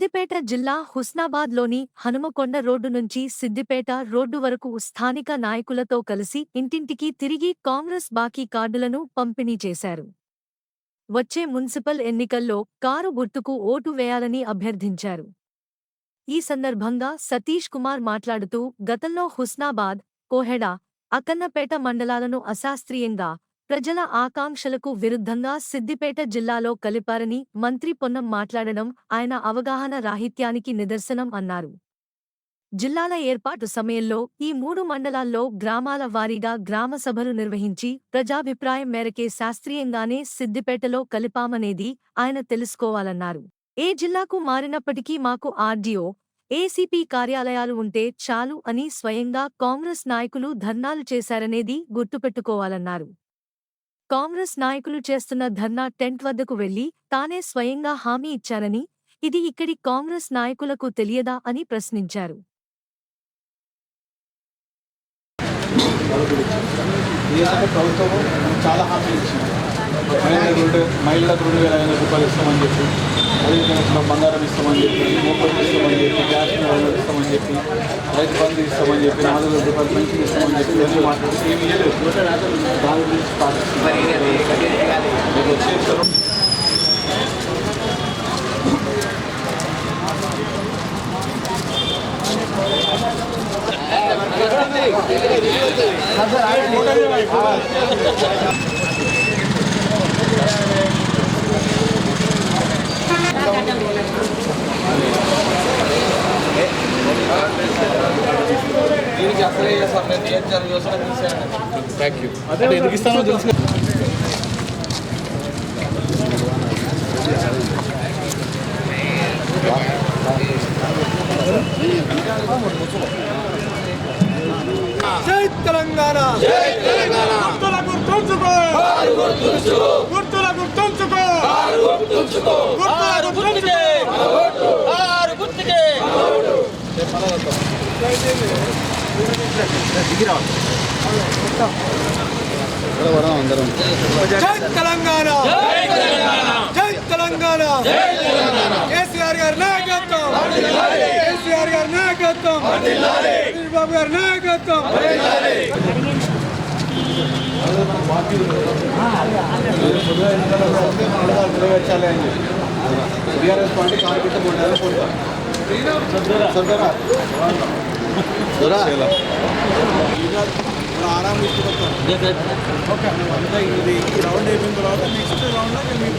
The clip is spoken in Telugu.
సిద్దిపేట జిల్లా హుస్నాబాద్లోని హనుమకొండ రోడ్డు నుంచి సిద్దిపేట రోడ్డు వరకు స్థానిక నాయకులతో కలిసి ఇంటింటికి తిరిగి కాంగ్రెస్ బాకీ కార్డులను పంపిణీ చేశారు. వచ్చే మున్సిపల్ ఎన్నికల్లో కారు గుర్తుకు ఓటు వేయాలని అభ్యర్థించారు. ఈ సందర్భంగా సతీష్ కుమార్ మాట్లాడుతూ గతంలో హుస్నాబాద్ కోహెడా అక్కన్నపేట మండలాలను అశాస్త్రీయంగా ప్రజల ఆకాంక్షలకు విరుద్ధంగా సిద్దిపేట జిల్లాలో కలిపారని మంత్రి పొన్నం మాట్లాడడం ఆయన అవగాహన రాహిత్యానికి నిదర్శనం అన్నారు. జిల్లాల ఏర్పాటు సమయంలో ఈ మూడు మండలాల్లో గ్రామాల వారీగా గ్రామ సభలు నిర్వహించి ప్రజాభిప్రాయం మేరకే శాస్త్రీయంగానే సిద్దిపేటలో కలిపామనేది ఆయన తెలుసుకోవాలన్నారు. ఏ జిల్లాకు మారినప్పటికీ మాకు ఆర్డీఓ ఏసీపీ కార్యాలయాలు ఉంటే చాలు అని స్వయంగా కాంగ్రెస్ నాయకులు ధర్నాలు చేశారనేది గుర్తుపెట్టుకోవాలన్నారు. కాంగ్రెస్ నాయకులు చేస్తున్న ధర్నా టెంట్ వద్దకు వెళ్ళి తానే స్వయంగా హామీ ఇచ్చారని ఇది ఇక్కడి కాంగ్రెస్ నాయకులకు తెలియదా అని ప్రశ్నించారు. ప్రభుత్వం చాలా హామీలు ఇచ్చింది. మహిళలకు రెండు మహిళలకు రెండు వేల ఐదు రూపాయలు ఇస్తామని చెప్పి అదేవిధంగా బంగారం ఇస్తామని చెప్పి మొక్కలు ఇస్తామని చెప్పి చెప్పి రైతు బంధు ఇస్తామని చెప్పి నాలుగు వేల రూపాయలు పెన్షన్ ఇస్తామని చెప్పి ఇవన్నీ మాట్లాడి ఏమి ఇవ్వలేదు దాని గురించి పాటిస్తున్నాం రేపు వచ్చే అసలే చేస్తాం నేను నియోజకవర్గ యోజన తీసేయండి థ్యాంక్ యూ అదే ఎందుకు ఇస్తానో తెలుసు. జై తెలంగాణ! జై తెలంగాణ! గుర్తుల గుర్తుంచుకో! గుర్తుల గుర్తుంచుకో! గుర్తుల గుర్తుంచుకో! జై తెలంగాణ జై తెలంగాణ కేసీఆర్ గారి నాయకత్వం కేసీఆర్ గారి నాయకత్వం చంద్రబాబు గారి నాయకత్వం నెరవేర్చాలి అని చెప్పి టీఆర్ఎస్ పార్టీ కార్మిక మూడు నెలలు కొడతారు సర్దారా ఆరాం ఓకే అంటే ఇది ఈ రౌండ్ అయిపోయిన తర్వాత నెక్స్ట్ రౌండ్లో మీరు